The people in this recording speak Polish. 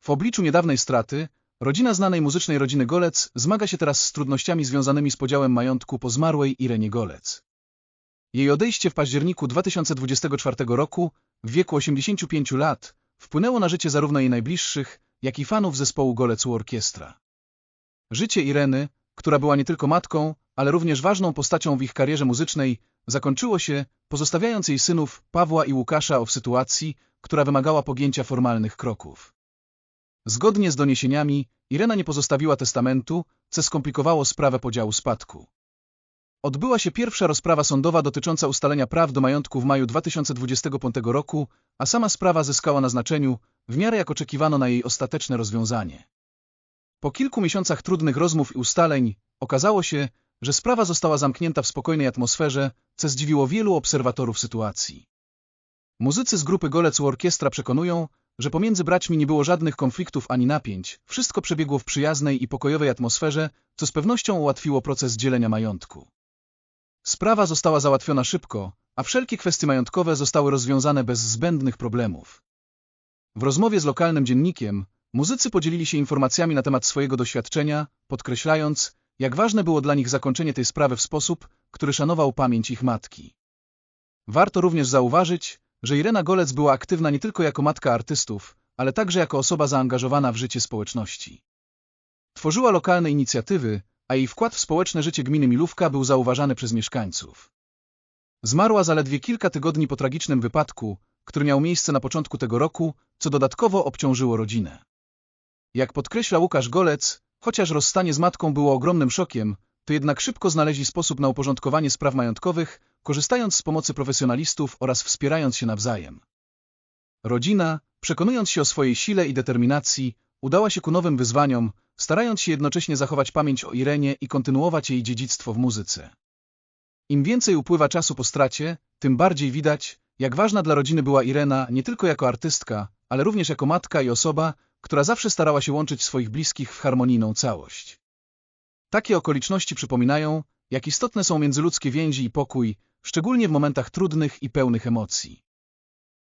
W obliczu niedawnej straty, rodzina znanej muzycznej rodziny Golec zmaga się teraz z trudnościami związanymi z podziałem majątku po zmarłej Irenie Golec. Jej odejście w październiku 2024 roku, w wieku 85 lat, wpłynęło na życie zarówno jej najbliższych, jak i fanów zespołu Golec Orkiestra. Życie Ireny, która była nie tylko matką, ale również ważną postacią w ich karierze muzycznej, zakończyło się, pozostawiając jej synów Pawła i Łukasza w sytuacji, która wymagała pogięcia formalnych kroków. Zgodnie z doniesieniami, Irena nie pozostawiła testamentu, co skomplikowało sprawę podziału spadku. Odbyła się pierwsza rozprawa sądowa dotycząca ustalenia praw do majątku w maju 2025 roku, a sama sprawa zyskała na znaczeniu, w miarę jak oczekiwano na jej ostateczne rozwiązanie. Po kilku miesiącach trudnych rozmów i ustaleń, okazało się, że sprawa została zamknięta w spokojnej atmosferze, co zdziwiło wielu obserwatorów sytuacji. Muzycy z grupy Golec Orkiestra przekonują, że pomiędzy braćmi nie było żadnych konfliktów ani napięć, wszystko przebiegło w przyjaznej i pokojowej atmosferze, co z pewnością ułatwiło proces dzielenia majątku. Sprawa została załatwiona szybko, a wszelkie kwestie majątkowe zostały rozwiązane bez zbędnych problemów. W rozmowie z lokalnym dziennikiem muzycy podzielili się informacjami na temat swojego doświadczenia, podkreślając, jak ważne było dla nich zakończenie tej sprawy w sposób, który szanował pamięć ich matki. Warto również zauważyć, że Irena Golec była aktywna nie tylko jako matka artystów, ale także jako osoba zaangażowana w życie społeczności. Tworzyła lokalne inicjatywy, a jej wkład w społeczne życie gminy Milówka był zauważany przez mieszkańców. Zmarła zaledwie kilka tygodni po tragicznym wypadku, który miał miejsce na początku tego roku, co dodatkowo obciążyło rodzinę. Jak podkreśla Łukasz Golec, chociaż rozstanie z matką było ogromnym szokiem, to jednak szybko znaleźli sposób na uporządkowanie spraw majątkowych, korzystając z pomocy profesjonalistów oraz wspierając się nawzajem. Rodzina, przekonując się o swojej sile i determinacji, udała się ku nowym wyzwaniom, starając się jednocześnie zachować pamięć o Irenie i kontynuować jej dziedzictwo w muzyce. Im więcej upływa czasu po stracie, tym bardziej widać, jak ważna dla rodziny była Irena nie tylko jako artystka, ale również jako matka i osoba, która zawsze starała się łączyć swoich bliskich w harmonijną całość. Takie okoliczności przypominają, jak istotne są międzyludzkie więzi i pokój, szczególnie w momentach trudnych i pełnych emocji.